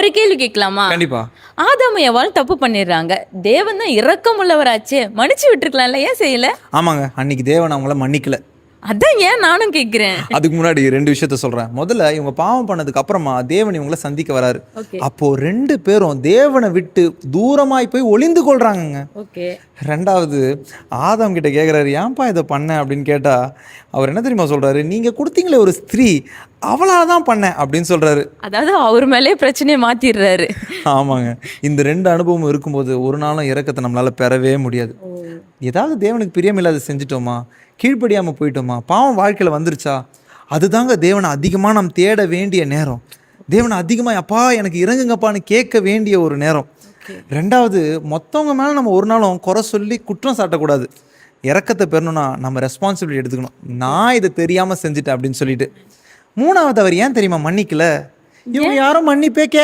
ஒரு கேள்வி கேட்கலாமா? கண்டிப்பா. ஆதாம் ஏவாள் தப்பு பண்ணிடுறாங்க. தேவன் தான் இரக்கமுள்ளவராச்சே. மன்னிச்சு விட்டுருக்கலாம்ல ஏன் செய்யல ஆமாங்க. அன்னைக்கு தேவன் அவங்கள மன்னிக்கல. அதான் ஏன் நானும் கேட்கிறேன். அதுக்கு முன்னாடி ரெண்டு விஷயத்த சொல்றேன். முதல்ல இவங்க பாவம் பண்ணதுக்கு அப்புறமா தேவன் இவங்கள சந்திக்க வராரு. அப்போ ரெண்டு பேரும் தேவனை விட்டு தூரமாய் போய் ஒளிந்து கொள்றாங்கங்க. ரெண்டாவது ஆதாம் கிட்ட கேட்குறாரு ஏன்பா இதை பண்ண? அப்படின்னு கேட்டா அவர் என்ன தெரியுமா சொல்றாரு? நீங்க கொடுத்தீங்களே ஒரு ஸ்திரீ அவளால தான் பண்ணேன் அப்படின்னு சொல்றாரு. அதாவது அவர் மேலே பிரச்சனையை மாத்திடுறாரு. ஆமாங்க. இந்த ரெண்டு அனுபவம் இருக்கும்போது ஒரு நாளும் இறக்கத்தை நம்மளால பெறவே முடியாது. ஏதாவது தேவனுக்கு பிரியமில்லாத செஞ்சிட்டோமா? கீழ்ப்படியாம போயிட்டோமா? பாவம் வாழ்க்கையில வந்துருச்சா? அதுதாங்க தேவனை அதிகமாக நாம் தேட வேண்டிய நேரம். தேவனை அதிகமாக அப்பா எனக்கு இறங்குங்கப்பான்னு கேட்க வேண்டிய ஒரு நேரம். ரெண்டாவது மொத்தவங்க மேலே நம்ம ஒரு நாளும் குறை சொல்லி குற்றம் சாட்டக்கூடாது. இறக்கத்தை பெறணும்னா நம்ம ரெஸ்பான்சிபிலிட்டி எடுத்துக்கணும். நான் இதை தெரியாமல் செஞ்சுட்டேன் அப்படின்னு சொல்லிட்டு. மூணாவது அவர் ஏன் தெரியுமா மன்னிக்கல? இவங்க யாரும் மன்னிப்பே கேட்க